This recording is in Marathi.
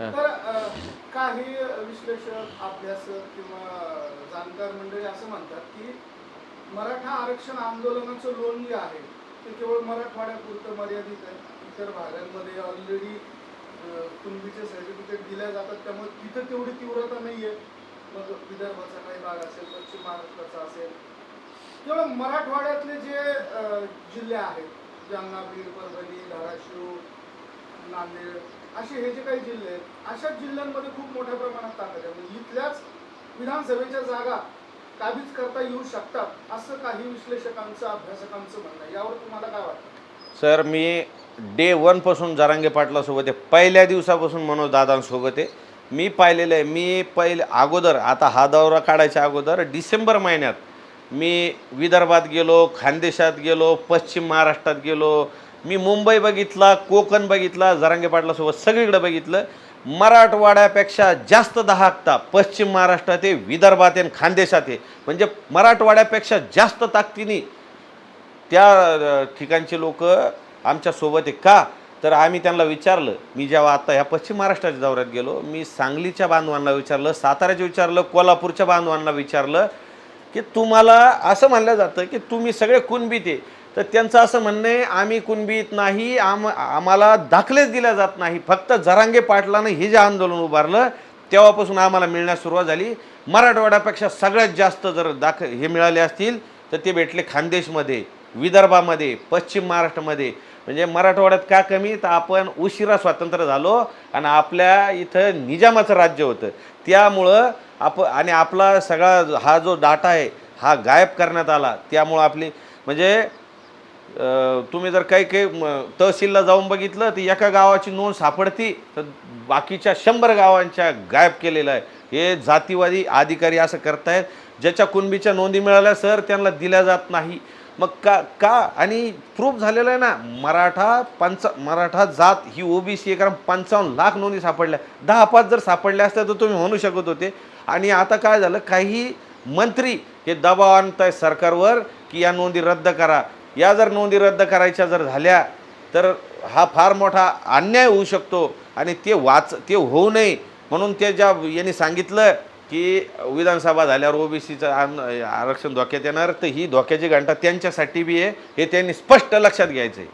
तर काही विश्लेषक अभ्यासक किंवा जाणकार मंडळी असं म्हणतात की मराठा आरक्षण आंदोलनाचं लोन जे आहे ते केवळ मराठवाड्यापुरतं मर्यादित आहे. इतर भागांमध्ये ऑलरेडी कुणबीचे सर्टिफिकेट दिल्या जातात त्यामुळे तिथं तेवढी तीव्रता नाही आहे मग विदर्भाचा काही भाग असेल पश्चिम महाराष्ट्राचा असेल. केवळ मराठवाड्यातले जे जिल्हे आहेत जालना बीड परभणी धाराशिव नांदेड असे हे जे काही जिल्हे आहेत अशाच जिल्ह्यांमध्ये खूप मोठ्या प्रमाणात ताकद आहे. म्हणजे इथल्याच विधानसभेच्या जागा काबीज करता येऊ शकतात असं काही विश्लेषकांचं अभ्यासकांचं म्हणणं आहे. यावर तुम्हाला काय वाटतं? सर मी डे वनपासून जारांगे पाटलासोबत आहे. पहिल्या दिवसापासून मनोज दादांसोबत आहे. मी पाहिलेलं आहे मी पहिले अगोदर आता हा दौरा काढायच्या अगोदर डिसेंबर महिन्यात मी विदर्भात गेलो खानदेशात गेलो पश्चिम महाराष्ट्रात गेलो मी मुंबई बघितला कोकण बघितला जरांगे पाटलासोबत सगळीकडे बघितलं. मराठवाड्यापेक्षा जास्त दहाकता पश्चिम महाराष्ट्रात आहे विदर्भात आहे आणि खानदेशात आहे. म्हणजे मराठवाड्यापेक्षा जास्त ताकदीने त्या ठिकाणचे लोक आमच्यासोबत आहे का? तर आम्ही त्यांना विचारलं. मी जेव्हा आता ह्या पश्चिम महाराष्ट्राच्या दौऱ्यात गेलो मी सांगलीच्या बांधवांना विचारलं साताऱ्याचे विचारलं कोल्हापूरच्या बांधवांना विचारलं की तुम्हाला असं म्हणलं जातं की तुम्ही सगळे कुणबीत आहे तर त्यांचं असं म्हणणं आहे आम्ही कुणबीत नाही आम आम्हाला दाखलेच दिल्या जात नाही. फक्त जरांगे पाटलानं हे जे आंदोलन उभारलं तेव्हापासून आम्हाला मिळण्यास सुरुवात झाली. मराठवाड्यापेक्षा सगळ्यात जास्त जर दाख हे मिळाले असतील तर ते भेटले खानदेशमध्ये विदर्भामध्ये पश्चिम महाराष्ट्रामध्ये. म्हणजे मराठवाड्यात का कमी? तर आपण उशिरा स्वातंत्र्य झालो आणि आपल्या इथं निजामाचं राज्य होतं. त्यामुळं आप आणि आपला सगळा हा जो डाटा आहे हा गायब करण्यात आला. त्यामुळं आपली म्हणजे तुम्ही जर काही काही म, तहसीलला जाऊन बघितलं तर एका गावाची नोंद सापडती तर बाकीच्या शंभर गावांच्या गायब केलेलं आहे. हे जातीवादी अधिकारी असं करतायत ज्याच्या कुणबीच्या नोंदी मिळाल्या सर त्यांना दिल्या जात नाही. मग का का? आणि प्रूफ झालेलं आहे ना मराठा पंच मराठा जात ही ओबीसी आहे कारण पंचावन्न लाख नोंदी सापडल्या. दहा पाच जर सापडल्या असत्या तर तुम्ही म्हणू शकत होते. आणि आता काय झालं काही मंत्री हे दबाव आणत आहे सरकारवर की या नोंदी रद्द करा. या जर नोंदी रद्द करायच्या जर झाल्या तर हा फार मोठा अन्याय होऊ शकतो आणि ते वाच ते होऊ नये. म्हणून ते ज्या यांनी सांगितलं की विधानसभा झाल्यावर ओबीसीचं आरक्षण धोक्यात येणार तर ही धोक्याची घंटा त्यांच्यासाठी बी आहे हे त्यांनी स्पष्ट लक्षात घ्यायचं आहे